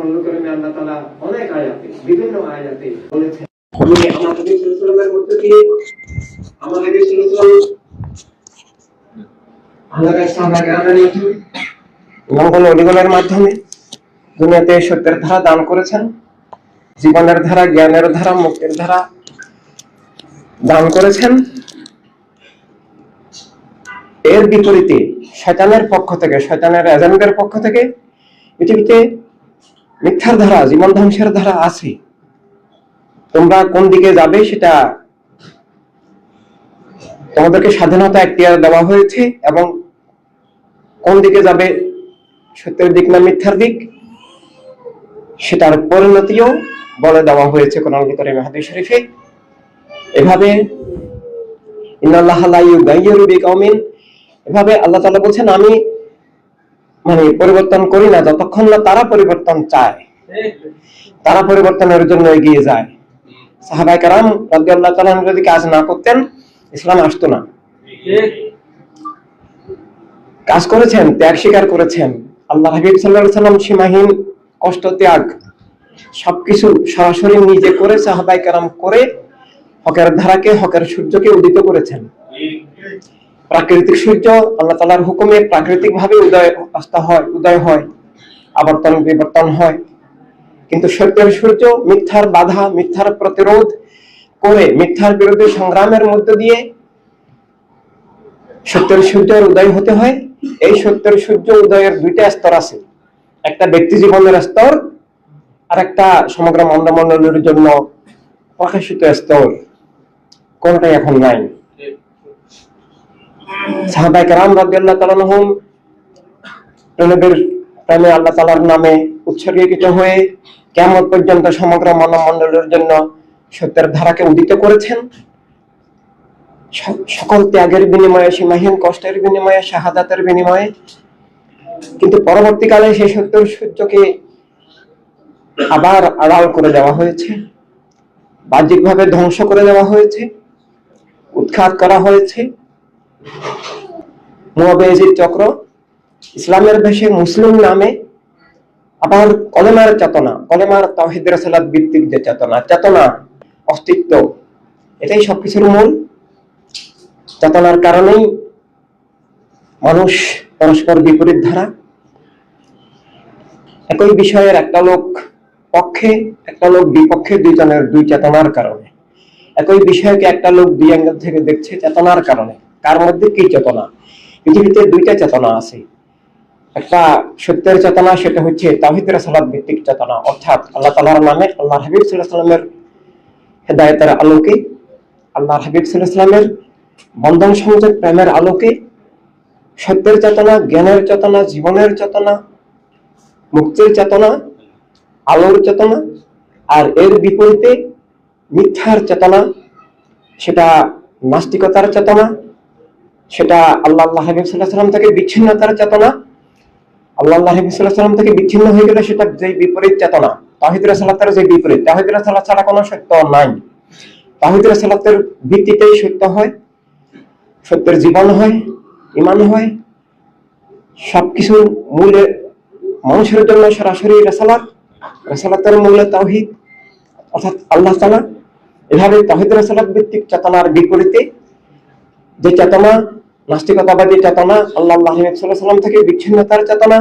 আল্লাহ তাআলা অনেক আয়াতে বিভিন্ন আয়াতে বলেছেন মঙ্গল অলিগলের মাধ্যমে দুনিয়াতে সত্যের ধারা দান করেছেন, জীবনের ধারা, জ্ঞানের ধারা, মুক্তির ধারা দান করেছেন। এর বিপরীতে শয়তানের পক্ষ থেকে, শয়তানের এজেন্টদের পক্ষ থেকে পৃথিবীতে মিথ্যার ধারা, জীবন ধ্বংসের ধারা আছে। তোমরা কোন দিকে যাবে সেটা তোমাদেরকে স্বাধীনতা এখতিয়ার দেওয়া হয়েছে এবং কোন দিকে যাবে সত্যের দিক না মিথ্যার দিক, সেটার পরিণতিও বলে দেওয়া হয়েছে কোরআন কারীম হাদিস শরীফে। এভাবে ইন্নাল্লাহ লা ইউগাইয়িরু বিকাউমিন এভাবে আল্লাহ তাআলা বলছেন, আমি মানে পরিবর্তন করি না, যতক্ষণ না তারা পরিবর্তন চায়, তারা পরিবর্তনের জন্য এগিয়ে যায়। সাহাবাই কারাম তাআলা আনহু যদি কাজ না করতেন, ইসলাম আসতো না। কাজ করেছেন, ত্যাগ স্বীকার করেছেন। আল্লাহ হাবিব সাল্লাম সীমাহীন কষ্ট, ত্যাগ, সবকিছু সরাসরি নিজে করে সাহাবাই কারাম করে হকের ধারাকে, হকের সূর্যকে উদিত করেছেন। প্রাকৃতিক সূর্য, আল্লাহ তালার হুকুমে প্রাকৃতিক ভাবে উদয় অস্ত হয়, উদয় হয়, আবর্তন বিবর্তন হয়। কিন্তু সত্যের সূর্য মিথ্যার বাধা, মিথ্যার প্রতিরোধ করে মিথ্যার বিরুদ্ধে সংগ্রামের মধ্য দিয়ে সত্যের সূর্যের উদয় হতে হয়। এই সত্যের সূর্য উদয়ের দুইটা স্তর আছে। একটা ব্যক্তি জীবনের স্তর আর একটা সমগ্র মন্ডমন্ডলের জন্য প্রকাশিত স্তর। কোনটাই এখন নাই। হয়ে কিয়ামত পর্যন্ত সমগ্র জন্য সত্যের ধারাকে উদিত করেছেন। সকল ত্যাগের বিনিময়ে, সীমাহীন কষ্টের বিনিময়ে, শাহাদাতের বিনিময়ে। কিন্তু পরবর্তীকালে সেই সত্যের সূর্যকে আবার আড়াল করে দেওয়া হয়েছে, বাহ্যিকভাবে ধ্বংস করে দেওয়া হয়েছে, উৎখাত করা হয়েছে। মুয়াবেজির চক্র, ইসলামের দেশে মুসলিম নামে আবার কলেমার চেতনা, কলেমার তাহিদ রাসালাত ভিত্তিক যে চেতনা চেতনা, অস্তিত্ব, এটাই সবকিছুর মূল। চেতনার কারণেই মানুষ পরস্পর বিপরীত ধারা। একই বিষয়ের একটা লোক পক্ষে, একটা লোক বিপক্ষে, দুইজনের দুই চেতনার কারণে। একই বিষয়কে একটা লোক দুই অ্যাঙ্গেল থেকে দেখছে চেতনার কারণে। কার মধ্যে কি চেতনা? পৃথিবীতে দুইটা চেতনা আছে। একটা সত্যের চেতনা, সেটা হচ্ছে তাহিদের সালাদ ভিত্তিক চেতনা। অর্থাৎ আল্লাহ তালার নামে আল্লাহ হাবিব সাল্লাহ সাল্লামের হেদায়তের আলোকে আল্লাহ হাবিব সাল্লাহ সাল্লামের বন্ধন সংযোগ প্রেমের আলোকে, সত্যের চেতনা, জ্ঞানের চেতনা, জীবনের চেতনা, মুক্তির চেতনা, আলোর চেতনা, আর এর বিপরীতে মিথ্যার চেতনা, সেটা নাস্তিকতার চেতনা সেটা আল্লাহ আল্লাহ হাবিব সাল্লাহ সাল্লাম থেকে বিচ্ছিন্নতার চেতনা। আল্লাহ আল্লাহ হাবিব সাল্লাহ সাল্লাম থেকে বিচ্ছিন্ন হয়ে গেলে সেটা যে বিপরীত চেতনা। তাহিদুর সালাতের যে বিপরীত। তাহিদুর সালাত ছাড়া কোনো সত্য নাই। তাহিদুর সালাতের ভিত্তিতেই সত্য হয়, সত্যের জীবন হয় ইমান হয়। সবকিছুর মূলে মানুষের জন্য সরাসরি রেসালাত, রেসালাতের মূলে তাহিদ অর্থাৎ আল্লাহ তালা এভাবে তাহিদ রেসালাত ভিত্তিক চেতনার বিপরীতে যে চেতনা নাস্তিকতাবাদী চেতনা আল্লাহ হাবিব সাল্লাহ সাল্লাম থেকে বিচ্ছিন্নতার চেতনা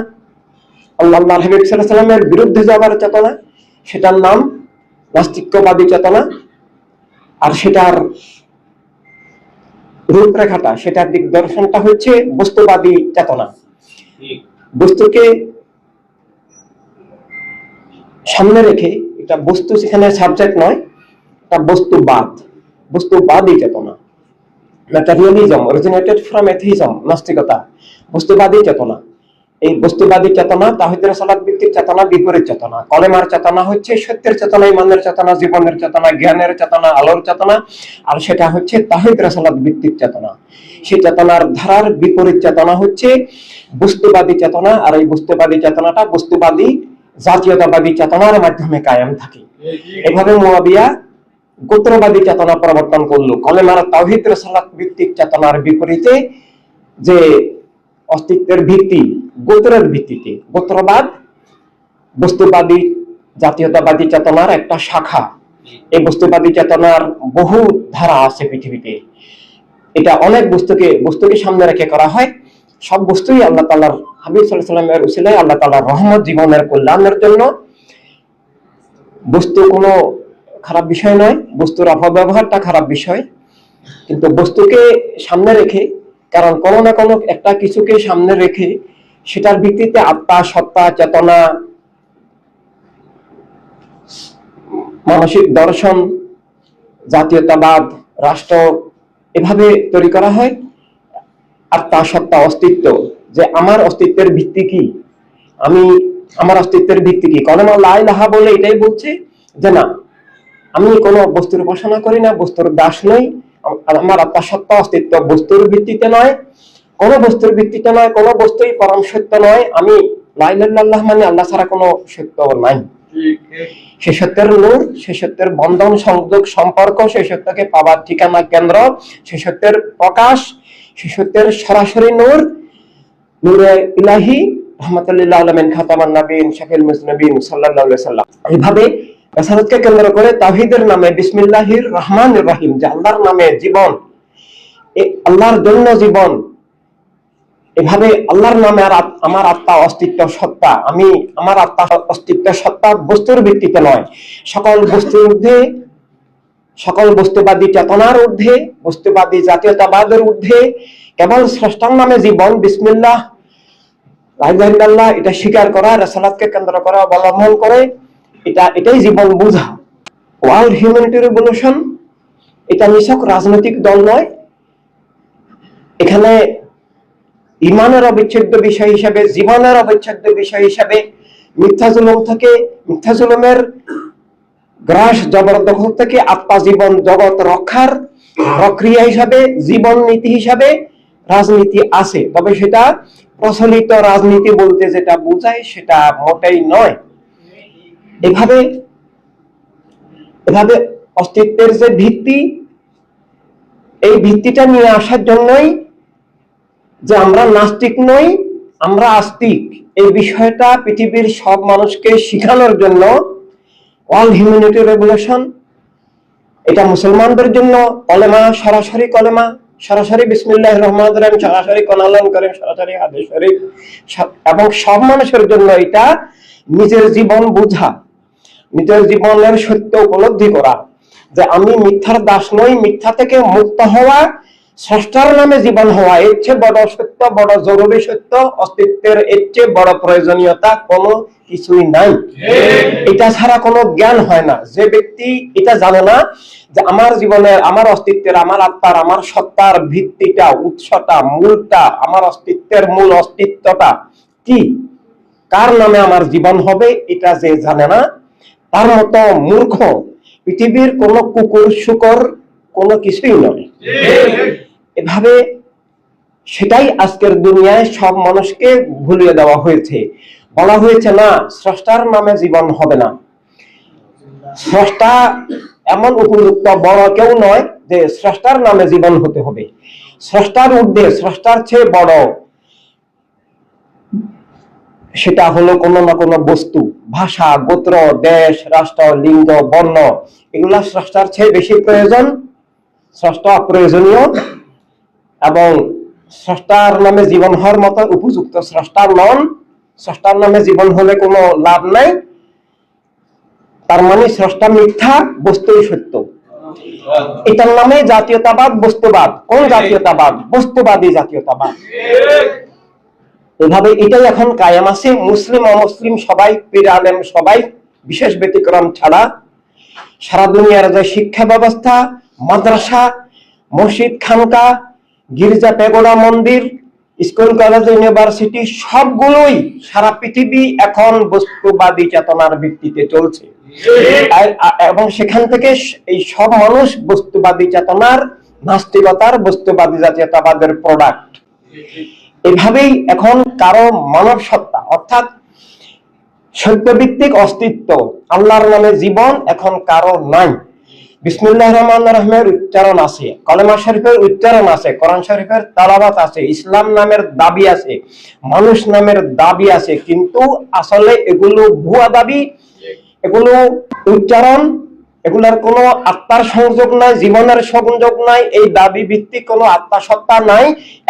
আল্লাহ হাবিব সাল্লাহ সাল্লামের বিরুদ্ধে যাবার চেতনা সেটার নাম নাস্তিক্যবাদী চেতনা। আর সেটার রূপরেখাটা সেটার দিক দর্শনটা হচ্ছে বস্তুবাদী চেতনা। বস্তুকে সামনে রেখে এটা বস্তু সেখানে সাবজেক্ট নয় এটা বস্তুবাদ বস্তুবাদী চেতনা। ম্যাটারিয়ালিজম অরিজিনেটেড ফ্রম এথিজম নাস্তিকতা বস্তুবাদী চেতনা। এই বস্তুবাদী চেতনা তাহিদের সালাদ ভিত্তিক চেতনা বিপরীত চেতনা। কলেমার চেতনা হচ্ছে সত্যের চেতনা ইমানের চেতনা জীবনের চেতনা জ্ঞানের চেতনা আলোর চেতনা আর সেটা হচ্ছে তাহিদ রাসালাদ ভিত্তিক চেতনা। সেই চেতনার ধারার বিপরীত চেতনা হচ্ছে বস্তুবাদী চেতনা আর এই বস্তুবাদী চেতনাটা বস্তুবাদী জাতীয়তাবাদী চেতনার মাধ্যমে কায়েম থাকে। এভাবে মুয়াবিয়া গোত্রবাদী চেতনা প্রবর্তন করল। কলেমার তাহিদ রাসালাত ভিত্তিক চেতনার বিপরীতে যে অস্তিত্বের ভিত্তি, গোত্রের ভিত্তিতে। গোত্রবাদ বস্তুবাদী, জাতীয়তাবাদী চেতনার একটা শাখা। এই বস্তুবাদী চেতনার বহু ধারা আছে পৃথিবীতে। এটা অনেক বস্তুকে বস্তুকে সামনে রেখে করা হয়। সব বস্তুই আল্লাহ তালার হাবিব সাল্লাহ সাল্লামের উসিলায় আল্লাহ তালার রহমত, জীবনের কল্যাণের জন্য বস্তু কোনো খারাপ বিষয় নয়, বস্তুর অপব্যবহারটা খারাপ বিষয়। কিন্তু বস্তুকে সামনে রেখে, কারণ কোনো না কোনো একটা কিছুকে সামনে রেখে, সেটার ভিত্তিতে আত্মা, সত্তা, চেতনা, মানসিক দর্শন, জাতীয়তাবাদ, রাষ্ট্র এভাবে তৈরি করা হয়। আত্মা সত্তা অস্তিত্ব, যে আমার অস্তিত্বের ভিত্তি কি? আমি, আমার অস্তিত্বের ভিত্তি কি? কলমা লাই লাহা বলে এটাই বলছে যে না আমি কোনো বস্তুর উপাসনা করি না, বস্তুর দাস নই। আমার আত্মা সত্তা, অস্তিত্ব বস্তুর ভিত্তিতে নয়। কোন বস্তুর ভিত্তিতে নয়, কোন বস্তুই পরম সত্য নয়। আমি লাইলাল্লাহ মানে আল্লাহ ছাড়া কোনো সত্য নাই। সে সত্যের নূর, সে সত্যের বন্ধন, সংযোগ, সম্পর্ক, সে সত্যকে পাওয়ার ঠিকানা কেন্দ্র, সে সত্যের প্রকাশ, সে সত্যের সরাসরি নূর। নূরে ইলাহি রহমতুল্লাহ আলমিন খাতামান নবীন শাকিল মুসনবীন আলাইহি সাল্লাম এইভাবে রাসালাতকে কেন্দ্র করে তাওহীদের নামে বিসমিল্লাহির রহমান রহিম, যে আল্লাহর নামে জীবন আল্লাহর জন্য জীবন, এভাবে আল্লাহর নামে আর আমার আত্মা অস্তিত্ব সত্তা, আমি আমার আত্মা অস্তিত্ব সত্তা বস্তুর ভিত্তিতে নয়। সকল বস্তুর ঊর্ধ্বে, সকল বস্তুবাদী চেতনার ঊর্ধ্বে, বস্তুবাদী জাতীয়তাবাদের ঊর্ধ্বে, কেবল স্রষ্টার নামে জীবন, বিসমিল্লাহ রাহিদাল্লাহ এটা স্বীকার করা, রেসালাতকে কেন্দ্র করা, অবলম্বন করে এটা, এটাই জীবন বোঝা। ওয়ার্ল্ড হিউম্যানিটি রেভলিউশন এটা নিছক রাজনৈতিক দল নয়। এখানে ইমানের অবিচ্ছেদ্য বিষয় হিসাবে, জীবনের অবিচ্ছেদ্য বিষয় হিসাবে মিথ্যা জুলুম থেকে, মিথ্যা জুলুমের গ্রাস জবরদখল থেকে আত্মা জীবন জগৎ রক্ষার প্রক্রিয়া হিসাবে, জীবন নীতি হিসাবে রাজনীতি আছে। তবে সেটা প্রচলিত রাজনীতি বলতে যেটা বোঝায় সেটা মোটেই নয়। এভাবে এভাবে অস্তিত্বের যে ভিত্তি, এই ভিত্তিটা নিয়ে আসার জন্যই যে আমরা নাস্তিক নই, আমরা আস্তিক। এই বিষয়টা পৃথিবীর সব মানুষকে শিখানোর জন্য অল হিউম্যানিটি রেগুলেশন এটা মুসলমানদের জন্য কলেমা, সরাসরি কলেমা, সরাসরি বিসমিল্লাহ রহমান রহিম, সরাসরি কনালন করেন সরাসরি আদেশ এবং সব মানুষের জন্য এটা নিজের জীবন বোঝা। নিজের জীবনের সত্য উপলব্ধি করা, যে আমি মিথ্যার দাস নই, মিথ্যা থেকে মুক্ত হওয়া, স্রষ্টার নামে জীবন হওয়া, এর চেয়ে বড় সত্য, বড় জরুরি সত্য, অস্তিত্বের এর চেয়ে বড় প্রয়োজনীয়তা কোনো কিছুই নাই। এটা ছাড়া কোনো জ্ঞান হয় না। যে ব্যক্তি এটা জানে না যে আমার জীবনের আমার অস্তিত্বের, আমার আত্মার, আমার সত্তার ভিত্তিটা, উৎসটা, মূলটা, আমার অস্তিত্বের মূল অস্তিত্বটা কি? কার নামে আমার জীবন হবে? এটা যে জানে না তার মতো মূর্খ পৃথিবীর কোনো কুকুর, শুকর কোনো কিছুই নয়। এভাবে সেটাই আজকের দুনিয়ায় সব মানুষকে ভুলিয়ে দেওয়া হয়েছে। বলা হয়েছে, না, স্রষ্টার নামে জীবন হবে না। স্রষ্টা এমন উপযুক্ত বড় কেউ নয় যে স্রষ্টার নামে জীবন হতে হবে। স্রষ্টার ঊর্ধ্বে, স্রষ্টার চেয়ে বড় সেটা হলো কোনো না কোনো বস্তু। ভাষা, গোত্র, দেশ, রাষ্ট্র, লিঙ্গ, বর্ণ, এগুলা স্রষ্টার চেয়ে বেশি প্রয়োজন, স্রষ্টা, অপ্রয়োজনীয় এবং স্রষ্টার নামে জীবন হওয়ার মতো উপযুক্ত স্রষ্টার নন। স্রষ্টার নামে জীবন হলে কোনো লাভ নাই। তার মানে স্রষ্টা মিথ্যা, বস্তুই সত্য। এটার নামে জাতীয়তাবাদ, বস্তুবাদ। কোন জাতীয়তাবাদ? বস্তুবাদী জাতীয়তাবাদ। এভাবে এটাই এখন কায়েম আছে। মুসলিম, অমুসলিম সবাই, পীর, আলেম সবাই বিশেষ ব্যতিক্রম ছাড়া সারা দুনিয়ার যে শিক্ষা ব্যবস্থা, মাদ্রাসা, মসজিদ, খানকা, গির্জা, পেগোড়া, মন্দির, স্কুল, কলেজ, ইউনিভার্সিটি, সবগুলোই সারা পৃথিবী এখন বস্তুবাদী চেতনার ভিত্তিতে চলছে। এবং সেখান থেকে এই সব মানুষ বস্তুবাদী চেতনার, নাস্তিকতার বস্তুবাদী জাতীয়তাবাদের প্রোডাক্ট এভাবেই এখন কারও মানব সত্তা, অর্থাৎ সত্যভিত্তিক অস্তিত্ব, আল্লাহর নামে জীবন এখন কারও নাই। বিসমুল্লাহ রহমান রহমের উচ্চারণ আছে, কলেমা শরীফের উচ্চারণ আছে, কোরআন শরীফের তালাবাত আছে, ইসলাম নামের দাবি আছে, মানুষ নামের দাবি আছে, কিন্তু আসলে এগুলো ভুয়া দাবি, এগুলো উচ্চারণ এগুলার কোনো আত্মার সংযোগ নাই, জীবনের সংযোগ নাই, এই দাবি ভিত্তিক কোনো আত্মা সত্তা নাই,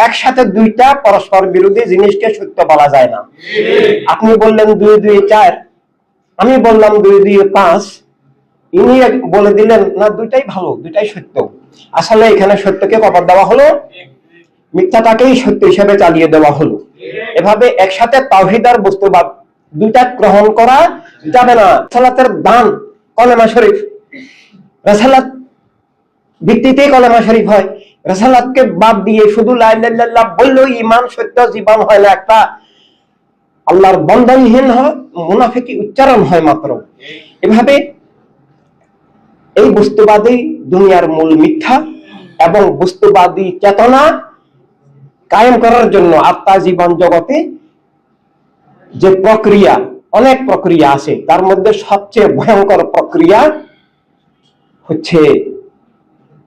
একসাথে দুইটা পরস্পর বিরোধী জিনিসকে সত্য বলা যায় না। আপনি বললেন দুই দুই চার, আমি বললাম দুই দুই পাঁচ, ইনি বলে দিলেন, না, দুইটাই ভালো, দুইটাই সত্য। আসলে এখানে সত্যকে কবর দেওয়া হলো, মিথ্যাটাকেই সত্য হিসেবে চালিয়ে দেওয়া হলো। এভাবে একসাথে তাওহিদার বস্তুবাদ দুইটা গ্রহণ করা যাবে না। সালাতের দান, কলেমা শরীফ রাসালাত ভিত্তিতেই কলেমা শরীফ হয়। রাসালাতকে বাদ দিয়ে শুধু লাইল্লাহ বললেও ইমান সত্য, জীবন হয় না একটা। আল্লাহর বন্ধনহীন হয়, মুনাফিকি উচ্চারণ হয় মাত্র। এভাবে এই বস্তুবাদী দুনিয়ার মূল মিথ্যা এবং বস্তুবাদী চেতনা কায়েম করার জন্য আত্মা জীবন জগতে যে প্রক্রিয়া, অনেক প্রক্রিয়া আছে, তার মধ্যে সবচেয়ে ভয়ঙ্কর প্রক্রিয়া হচ্ছে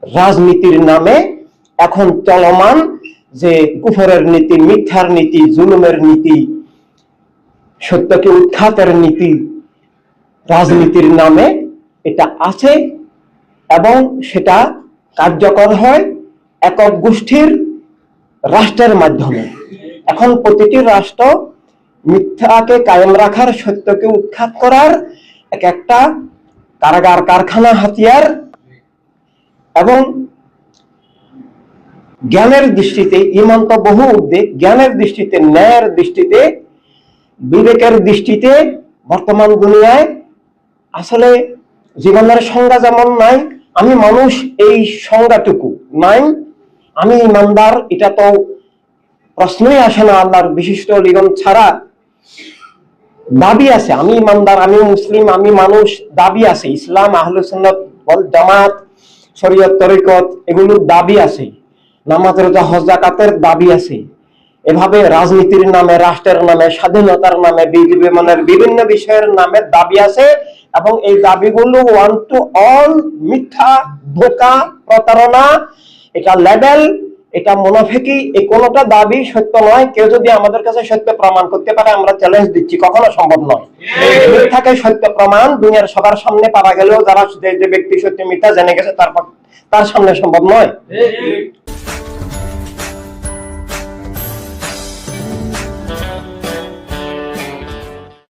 রাজনীতির নামে এখন চলমান যে কুফরের নীতি, মিথ্যার নীতি, জুলুমের নীতি, সত্যকে উৎখাতের নীতি, রাজনীতির নামে এটা আছে এবং সেটা কার্যকর হয় একক গোষ্ঠীর রাষ্ট্রের মাধ্যমে। এখন প্রতিটি রাষ্ট্র মিথ্যাকে কায়েম রাখার, সত্যকে উৎখাত করার এক একটা কারাগার কারখানা হাতিয়ার এবং জ্ঞানের দৃষ্টিতে ইমান তো বহু উদ্বেগ, জ্ঞানের দৃষ্টিতে, ন্যায়ের দৃষ্টিতে, বিবেকের দৃষ্টিতে বর্তমান দুনিয়ায় আসলে জীবনের সংজ্ঞা যেমন নাই, আমি মানুষ এই সংজ্ঞাটুকু নাই। আমি ইমানদার, এটা তো প্রশ্নই আসে না আল্লাহর বিশিষ্ট লিগন ছাড়া। দাবি আছে, আমি ইমানদার, আমি মুসলিম, আমি মানুষ, দাবি আছে। ইসলাম, আহলু সুন্নাত, ওয়াল জামাত, শরীয়ত, তরিকত, এগুলোর দাবি আছে। নামাজ, রোজা, হজ দাবি আছে। এভাবে রাজনীতির নামে, রাষ্ট্রের নামে, স্বাধীনতার নামে বিমানের বিভিন্ন বিষয়ের নামে দাবি আছে এবং এই দাবিগুলো ওয়ান টু অল মিথ্যা ধোকা প্রতারণা, এটা লেভেল এটা মোনাফেকি এই কোনোটা দাবি সত্য নয়। কেউ যদি আমাদের কাছে সত্য প্রমাণ করতে পারে, আমরা চ্যালেঞ্জ দিচ্ছি। কখনো সম্ভব নয়। মিথ্যাকে সত্য প্রমাণ, দুনিয়ার সবার সামনে পারা গেলেও যারা যে ব্যক্তি সত্য মিথ্যা জেনে গেছে, তারপর তার সামনে সম্ভব নয়।